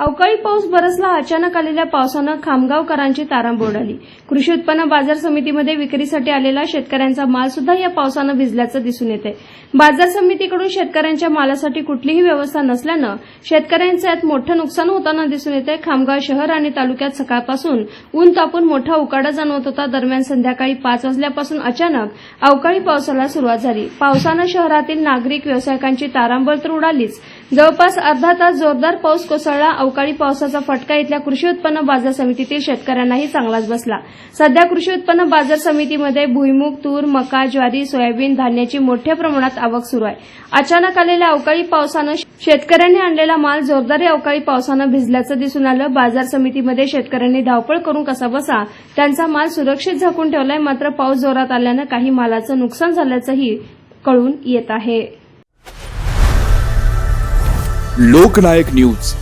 अवकाळी पाऊस बरसला अचानक आलेल्या पावसानं खामगावकरांची तारांबळ उडाली कृषी उत्पन्न बाजार समितीमध्ये विक्रीसाठी आलेला शेतकऱ्यांचा माल सुद्धा या पावसानं भिजल्याचं दिसून येते बाजार समितीकडून शेतकऱ्यांच्या मालासाठी कुठलीही व्यवस्था नसल्यानं शेतकऱ्यांचं यात मोठं नुकसान होताना दिसून येते खामगाव शहर आणि तालुक्यात सकाळपासून ऊन तापून मोठा उकाडा जाणवत होता. दरम्यान संध्याकाळी पाच वाजल्यापासून अचानक अवकाळी पावसाला सुरुवात झाली. पावसानं शहरातील नागरिक व्यावसायिकांची तारांबळ तर उडालीच. जवळपास अर्धा तास जोरदार पाऊस कोसळला. अवकाळी पावसाचा फटका इथल्या कृषी उत्पन्न बाजार समितीतील शेतकऱ्यांनाही चांगलाच बसला. सध्या कृषी उत्पन्न बाजार समितीमध्ये भुईमुग तूर मका ज्वारी सोयाबीन धान्याची मोठ्या प्रमाणात आवक सुरू आहे. अचानक आलेल्या अवकाळी पावसानं शेतकऱ्यांनी आणलेला माल जोरदार अवकाळी पावसानं भिजल्याचं दिसून आलं. बाजार समितीमध्ये शेतकऱ्यांनी धावपळ करून कसा बसा त्यांचा माल सुरक्षित झाकून ठेवलाय मात्र पाऊस जोरात आल्यानं काही मालाचं नुकसान झाल्याचंही कळून येत आहे. लोकनायक न्यूज.